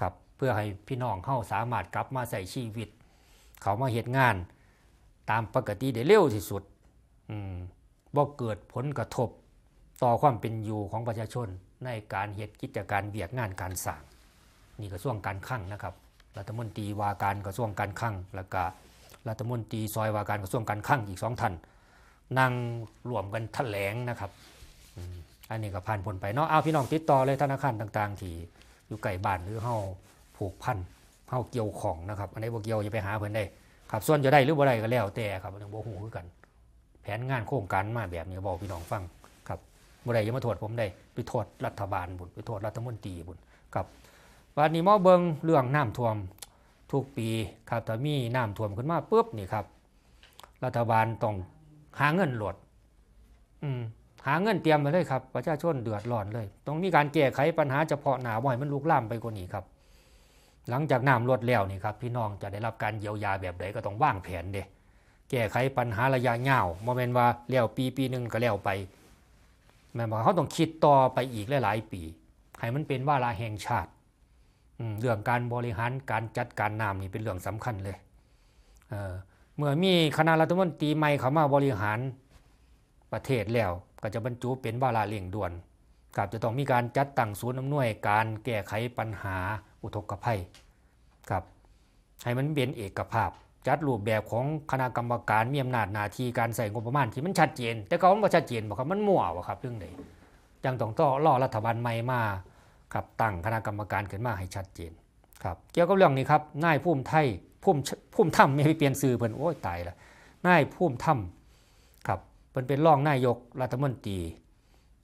ครับเพื่อให้พี่น้องเฮาสามารถกลับมาใส่ชีวิต เขามาเหตุงาน ตามปกติได้เร็วที่สุดอืมบ่เกิดผลกระทบต่อความเป็นอยู่ของประชาชนในการเหตุกิจการเวียกงานการสร้างนี่กระทรวงการคลังนะครับรัฐมนตรีว่าการกระทรวงการคลังแล้วก็รัฐมนตรีซอยว่าการกระทรวงการคลังอีกสองท่านนั่งรวมกันแถลงนะครับอันนี้ก็ผ่านผลไปเนาะเอาพี่น้องติดต่อเลยธนาคารต่าง ๆ ที่ อยู่ใกล้บ้านหรือเฮาผูกพันเฮาเกี่ยวของนะครับ อันไหนี้บ่เกี่ยวอย่าไปหาเพิ่นได้ครับส่วนจะได้หรือบ่ได้ก็แล้วแต่ครับบ่ฮู้คือกัน แผนงานโครงการมาแบบนี้บอกพี่น้องฟังครับบ่ได้อย่ามาโทษผมได้ไปโทษรัฐบาลบุญไปโทษรัฐมนตรีบุญครับวันนี้มอเบิงเรื่องน้ำท่วมทุกปีครับถ้ามีน้ำท่วมขึ้นมาปุ๊บนี่ครับ รัฐบาลต้องหาเงินโหลดอืม หาเงินเตรียมมาเลยครับประชาชนเดือดร้อนเลย ต้องมีการแก้ไขปัญหาเฉพาะหนาบ่อยมันลุกลามไปกว่านี้ครับ หลังจากน้ำลดแล้วนี่ครับพี่น้องจะได้รับการเยียวยาแบบใดก็ต้องวางแผนเด้แก้ไขปัญหาระยะยาวโมเมนว่าแล้วปีปีหนึ่งก็แล้วไปแม่บอกเขาต้องคิดต่อไปอีกหลายๆปีให้มันเป็นวาระแห่งชาติเรื่องการบริหารการจัดการน้ำนี่เป็นเรื่องสำคัญเลยเเมื่อมีคณะรัฐมนตรีใหม่เข้ามาบริหารประเทศแล้ว ก็จะบรรจุเป็นวาระเร่งด่วนครับจะต้องมีการจัดตั้งศูนย์อำนวยการแก้ไขปัญหาอุทกภัยครับให้มันเป็นเอกภาพ จัดรูปแบบของคณะกรรมการมีอำนาจหน้าที่การใส่งบประมาณที่มันชัดเจน แต่ก็มันบ่ชัดเจนบอกครับมันมั่ววะครับเรื่องใดจังต้องต่อรอรัฐบาลใหม่มาครับตั้งคณะกรรมการขึ้นมาให้ชัดเจนครับเกี่ยวกับเรื่องนี้ครับนายภูมิไทยภูมิภูมิถ้ำไม่ให้เปลี่ยนสื่อเพิ่นโอ้ยตายละนายภูมิถ้ำ พิ่นเป็นรองนายกรัฐมนตรี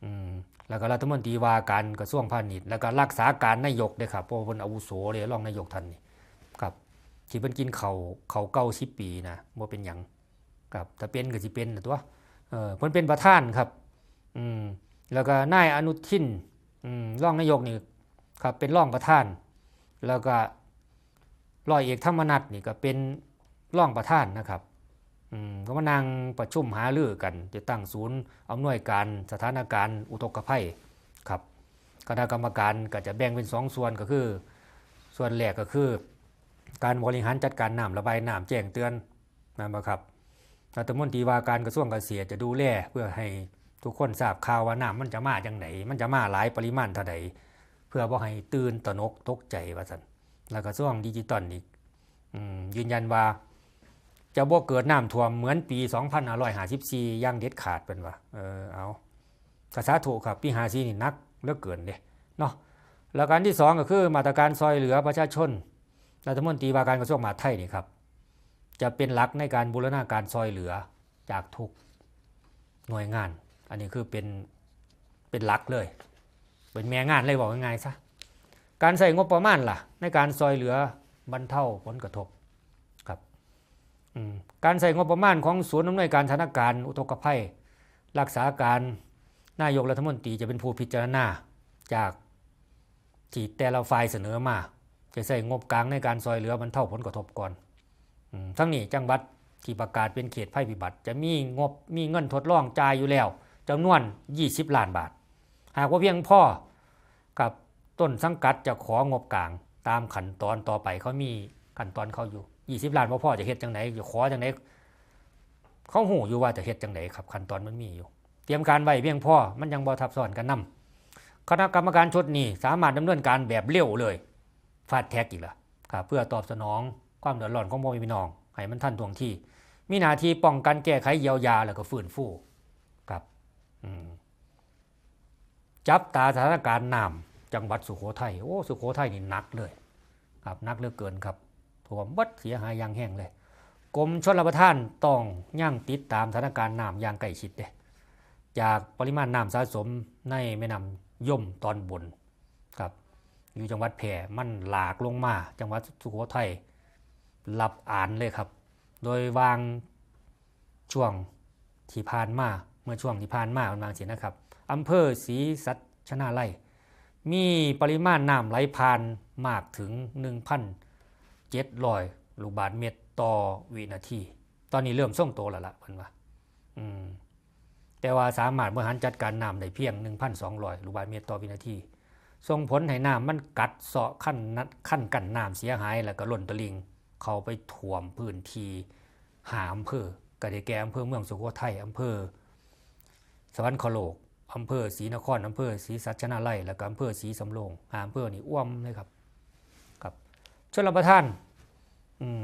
อืมแล้วก็รัฐมนตรีว่าการกระทรวงพาณิชย์แล้วก็รักษาการนายกเด้ครับเพราะเพิ่นอาวุโสเลยรองนายกท่านนี่ครับที่เพิ่นกินเขาเขาเก้าสิบปีนะบ่เป็นหยังครับถ้าเป็นก็สิเป็นนะตัวเออเพิ่นเป็นประธานครับอืมแล้วก็นายอนุทินอืมรองนายกนี่ครับเป็นรองประธาน แล้วก็ร้อยเอกธรรมนัฐนี่ก็เป็นรองประธานนะครับ ก็มานั่งประชุมหารือกันจะตั้งศูนย์อำนวยการสถานการณ์อุทกภัยครับคณะกรรมการก็จะแบ่งเป็นสองส่วนก็คือ ส่วนแรกก็คือ การบริหารจัดการน้ำระบายน้ำแจ้งเตือนนะครับรัฐมนตรีว่าการกระทรวงเกษตรจะดูแลเพื่อให้ทุกคนทราบข่าวว่าน้ำมันจะมาจังไหน มันจะมาหลายปริมาณเท่าใดเพื่อบ่ให้ตื่นตระหนกตกใจว่าซั่นแล้วก็ส่วงดิจิตอลอีกยืนยันว่า จะบ่เกิดน้ำท่วมเหมือนปี 2554อย่างเด็ดขาดเป็นว่าเออเอากระสาถูกครับปี54นี่นักเลือกเกินเด้เนาะแล้วการที่สองก็คือมาตรการซอยเหลือประชาชนรัฐมนตรีว่าการกระทรวงมหาดไทยนี่ครับ จะเป็นหลักในการบูรณาการซอยเหลือจากทุกหน่วยงาน อันนี้คือเป็นเป็นหลักเลย เป็นแม่งานเลยบอกง่ายๆซะการใส่งบประมาณล่ะ ในการซอยเหลือบรรเทาผลกระทบ การใส่งบประมาณของศูนย์อำนวยการสถานการณ์อุทกภัย รักษาการนายกรัฐมนตรีจะเป็นผู้พิจารณาจากที่แต่ละฝ่ายเสนอมา จะใส่งบกลางในการซอยเหลือบรรเท่าผลกระทบก่อนอทั้งนี้จังหวัดที่ประกาศเป็นเขตภัยพิบัติ จะมีงบมีเงินทดลองจ่ายอยู่แล้วจำนวน 20 ล้านบาท หากว่าเพียงพ่อกับต้นสังกัดจะของบกลางตามขั้นตอนต่อไปเขามีขั้นตอนเขาอยู่ 20ล้านบ่พอจะเฮ็ดจังไหนจะขอจังไหนเขาหูอยู่ว่าจะเฮ็ดจังไหนครับขั้นตอนมันมีอยู่ เตรียมการไว้เพียงพอมันยังบ่ทับซ้อนกันนํคณะกรรมการชุดนี้สามารถดำเนินการแบบเร็วเลยฟาดแท็กอีกละครับเพื่อตอบสนองความเดือดร้อนของพ่อแม่พี่น้องให้มันทันท่วงทีมีหน้าที่ป้องกันแก้ไขเยียวยาแล้วก็ฟื้นฟูครับอืมจับตาสถานการณ์น้ำจังหวัดสุโขทัยโอ้สุโขทัยนี่หนักเลย ครับหนักเหลือเกินครับ ท่วมบัดเสียหายอย่างแห้งเลยกรมชลประทานต้องย่างติดตามสถานการณ์น้ำอย่างใกล้ชิดเด้จากปริมาณน้ำสะสมในแม่น้ำย่มตอนบนครับอยู่จังหวัดแพร่มันหลากลงมา จังหวัดสุโขทัยรับอ่านเลยครับ โดยวางช่วงที่ผ่านมาเมื่อช่วงที่ผ่านมามันวางสินะครับอำเภอศรีสัชนาลัยมีปริมาณน้ำไหลผ่านมากถึง 700ลูกบาศก์เมตรต่อวินาที ตอนนี้เริ่มส่งโตแล้วล่ะเพิ่นว่าอืมแต่ว่าสามารถบริหารจัดการน้ำได้เพียง 1,200ลูกบาศก์เมตรต่อวินาทีส่งผลให้น้ำมันกัดเซาะขั้นนัดขั้นกันน้ำเสียหายแล้วก็ล้นตลิ่งเขาไปท่วมพื้นที่หาอำเภอก็ได้แก่อำเภอเมืองสุโขทัยอำเภอ สวรรคโลกอำเภอศรีนครอำเภอศรีสัชนาลัยแล้วก็อำเภอศรีสำโรงหาอำเภอนี่อ้วมเลยครับ ชนรับประทาน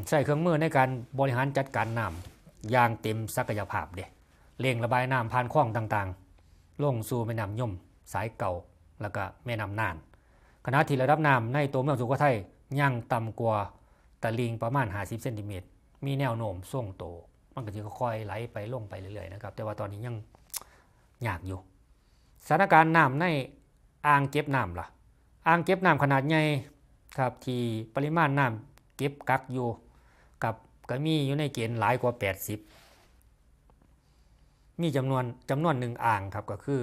ใช้เครื่องมือในการบริหารจัดการน้ำอย่างเต็มศักยภาพเด้เร่งระบายน้ำผ่านคลองต่างๆ ลงสู่แม่น้ำยม สายเก่า แล้วก็แม่น้ำน่าน ขณะที่ระดับน้ำในตัวเมืองสุโขทัยยังต่ำกว่าตะลิงประมาณ 50เซนติเมตร มีแนวโน้มส่งโต มันก็จะค่อยๆไหลไปลงไปเรื่อยๆนะครับ แต่ว่าตอนนี้ยังยากอยู่ สถานการณ์น้ำในอ่างเก็บน้ำล่ะ อ่างเก็บน้ำขนาดใหญ่ ครับที่ปริมาณน้ำเก็บกักอยู่กับก็มีอยู่ในเกณฑ์หลายกว่า 80 มีจำนวนจำนวนหนึ่งอ่างครับก็คือ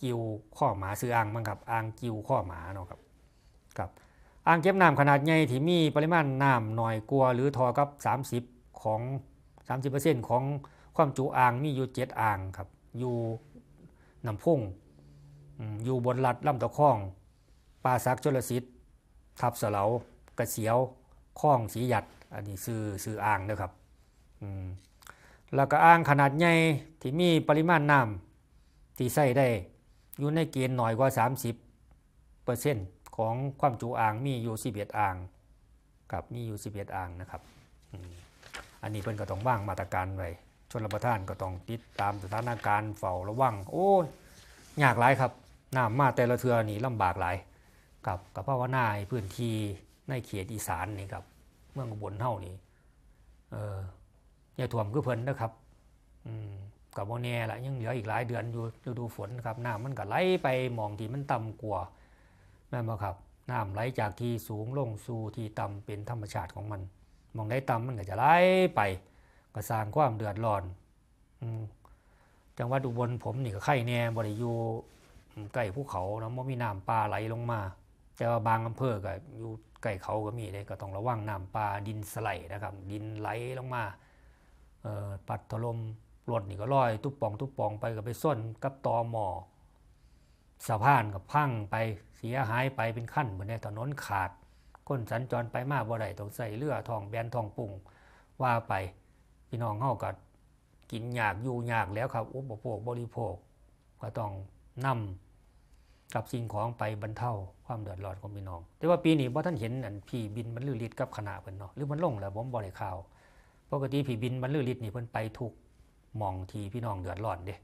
กิวข้อหมาซื้ออ่างมั้งครับอ่างกิวข้อหมาเนาะครับครับอ่างเก็บน้ำขนาดใหญ่ที่มีปริมาณน้ำน้อยกว่าหรือทอกับ 30 ของ 30%ของความจุอ่างมีอยู่7อ่างครับอยู่น้ำพุ่งอืมอยู่บนลัดลำตะคองป่าซักชลสิทธิ์ ทับเสลากระเสียวคลองสีหยัด อันนี้ซื้อซื้ออ่างนะครับแล้วก็อ่างขนาดใหญ่ที่มีปริมาณน้ำที่ใส่ได้อยู่ในเกณฑ์หน่อยกว่า 30เปอร์เซ็นต์ของความจุอ่างมีอยู่11อ่างครับมีอยู่11อ่างนะครับอันนี้เพิ่นก็ต้องว่างมาตรการไว้ชนรับประทานก็ต้องติดตามสถานการณ์เฝ้าระวัง โอ้ยยากหลายครับน้ำมาแต่ละเทือนี่ลำบากหลาย ครับกับพราว่าน้าพื้นที่ในเขตอีสานนี่ครับเมืองอุบลเฮานี่เอออย่าท่วมคือเพิ่นนะครับอืมกับโมแน่ละยังเหลืออีกหลายเดือนอยู่ฤดูฝนครับน้ำมันก็ไหลไปมองที่มันต่ำกว่าแม่นบ่ครับน้ำไหลจากที่สูงลงสู่ที่ต่ำเป็นธรรมชาติของมัน มองได้ต่ำมันก็จะไหลไปก็สร้างความเดือดร้อนจังหวัดอุบลผมนี่ก็ไข่แน่บ่ได้อยู่อืมใกล้ภูเขาเนาะบ่มีน้ำป่าไหลลงมา แต่ว่าบางอำเภอก็อยู่ใกล้เขาก็มีเลยก็ต้องระวังน้ำป่าดินสไลด์นะครับ ดินไหลลงมาปัดถล่มรถนี่ก็ลอย ตุ๊บปองตุ๊บปองไปก็ไปส้นกับตอหมอสะพานกับพังไปเสียหายไปเป็นขั้นบนในถนนขาดคนสัญจรไปมาบ่ได้ต้องใส่เรือทองแบนทองปุ่งว่าไปพี่น้องเฮาก็กินยากอยู่ยากแล้วครับอุปโภคบริโภค ก็ต้องนำ กับสิ่งของไปบรรเทาความเดือดร้อนของพี่น้อง แต่ว่าปีนี้บ่ท่านเห็นอันพี่บินบรรลือฤทธิ์กับคณะเพิ่นเนาะหรือมันลงแล้วผมบ่ได้ข่าวปกติพี่บินบรรลือฤทธิ์นี่เพิ่นไปทุกหมองทีพี่น้องเดือดร้อนเด้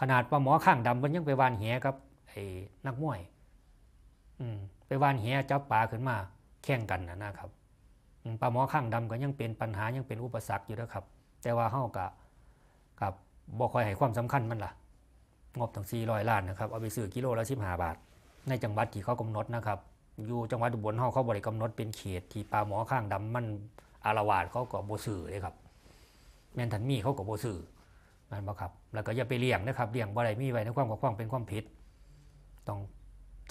ขนาดปลาหมอข้างดำเพิ่นยังไปวานแหกับไอ้นักมวย อืมไปวานแหจับปลาขึ้นมาแข่งกันนะนะครับปลาหมอข้างดำก็ยังเป็นปัญหายังเป็นอุปสรรคอยู่นะครับ แต่ว่าเฮาก็กับบ่ค่อยให้ความสำคัญมันล่ะ งบตั้ง400ล้านนะครับเอาไปซื้อกิโลละ15บาท ในจังหวัดที่เขากำหนดนะครับอยู่จังหวัดอุบลเฮาเขาบ่ได้กำหนดเป็นเขตที่ปลาหมอข้างดำมันอารวาสเขาก็บ่ซื้อเลยครับแม่นทันมีเขาก็บ่ซื้อนั่นบ่ครับ แล้วก็อย่าไปเลี้ยงนะครับเลี้ยงบ่ได้มีไว้ในความกับความเป็นความผิด ต้อง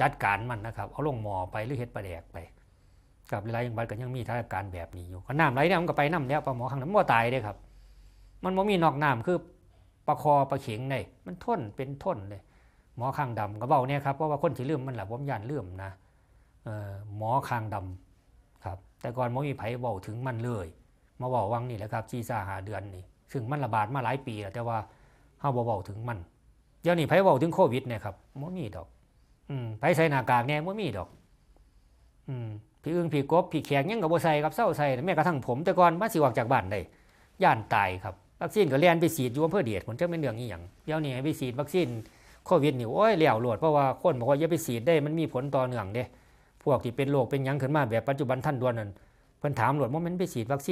จัดการมันนะครับ เอาลงหมอไปหรือเฮ็ดปลาแดกไปกับหลายๆจังหวัดก็ยังมีสถานการณ์แบบนี้อยู่ก็น้ำไหลเนี่ยมันก็ไปน้ำแล้วปลาหมอข้างน้ำมันบ่ตายเด้ครับ มันบ่มีนอกน้ำคือ ปลาคอปลาเข็งได้มันทนเป็นทนเลย หมอข้างดำก็เบาเนี่ยครับเพราะว่าคนที่เลื่อมมันแหละผมย่านเลื่อมนะหมอข้างดำครับ แต่ก่อนไม่มีไผเบาถึงมันเลย มาเบาวังนี่แหละครับจีซ่าหาเดือนนี่ซึ่งมันระบาดมาหลายปีแล้วแต่ว่าเฮาบ่เบาถึงมันเดี๋ยวนี้ไผเบาถึงโควิดเนี่ยครับบ่มีดอก อืมไผใส่หน้ากากแน่บ่มีดอก อืมพี่อึ้งพี่กบพี่แขกยังก็บ่ใส่ครับเศร้าใส่แม้กระทั่งผมแต่ก่อนมาสิออกจากบ้านได้ย่านตายครับ วัคซีนก็เลียนไปฉีดอยู่อำเภอเดชผลจะเป็นเรื่องอีหยังเดี๋ยวนี้ไปฉีดวัคซีนโควิดนี่โอ้ยแล้วโลดเพราะว่าคนบอกว่าอย่าไปฉีดได้มันมีผลต่อเนื่องเด้พวกที่เป็นโรคเป็นยังขึ้นมาแบบปัจจุบันท่านด่วนนั่นเพิ่นถามหลวดว่ามันไปฉีดวัคซีน